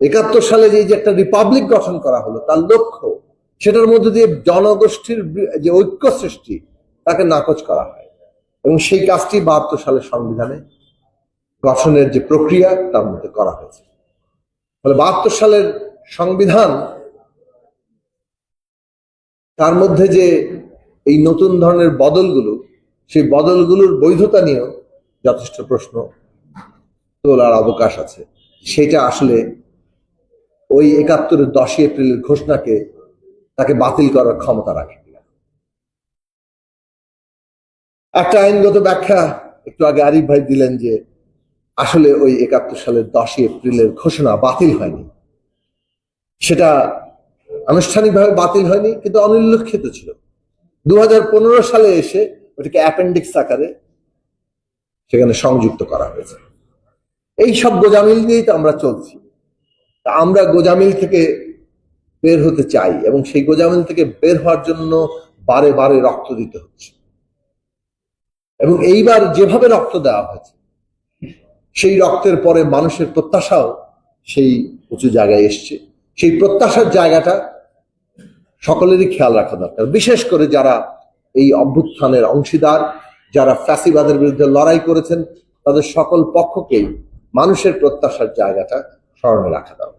একাত্তর সালে যে একটা রিপাবলিক গঠন করা হলো, তার লক্ষ্য সেটার মধ্যে দিয়ে জনগোষ্ঠীর যে ঐক্য সৃষ্টি তাকে নাকচ করা হয়। এবং সেই কাজটি বাহাত্তর সালের সংবিধানে গঠনের যে প্রক্রিয়া, তার মধ্যে করা হয়েছে। ফলে বাহাত্তর সালের সংবিধান, তার মধ্যে যে এই নতুন ধরনের বদলগুলো, সেই বদলগুলোর বৈধতা নিয়েও যথেষ্ট প্রশ্ন তোলার অবকাশ আছে। সেটা আসলে ওই একাত্তরের দশই এপ্রিলের ঘোষণাকে তাকে বাতিল করার ক্ষমতা রাখে। একটা আইনগত ব্যাখ্যা একটু আগে আরিফ ভাই দিলেন যে, আসলে ওই একাত্তর সালের দশই এপ্রিলের ঘোষণা বাতিল হয়নি। সেটা আনুষ্ঠানিকভাবে বাতিল হয়নি, কিন্তু অনুল্লেখিত ছিল। দু হাজার পনেরো সালে এসে ওটাকে অ্যাপেন্ডিক্স আকারে সেখানে সংযুক্ত করা হয়েছে। এই সব গোজামিল দিয়েই তো আমরা চলছি। তা আমরা গোজামিল থেকে বের হতে চাই এবং সেই গোজামিল থেকে বের হওয়ার জন্য বারে বারে রক্ত দিতে হচ্ছে। এবং এইবার যেভাবে রক্ত দেওয়া হয়েছে, সেই রক্তের পরে মানুষের প্রত্যাশাও সেই উঁচু জায়গায় এসছে। সেই প্রত্যাশার জায়গাটা সকলেরই খেয়াল রাখা দরকার। বিশেষ করে যারা এই অভ্যুত্থানের অংশীদার, যারা ফ্যাসিবাদের বিরুদ্ধে লড়াই করেছেন, তাদের সকল পক্ষকেই মানুষের প্রত্যাশার জায়গাটা স্মরণে রাখা দরকার।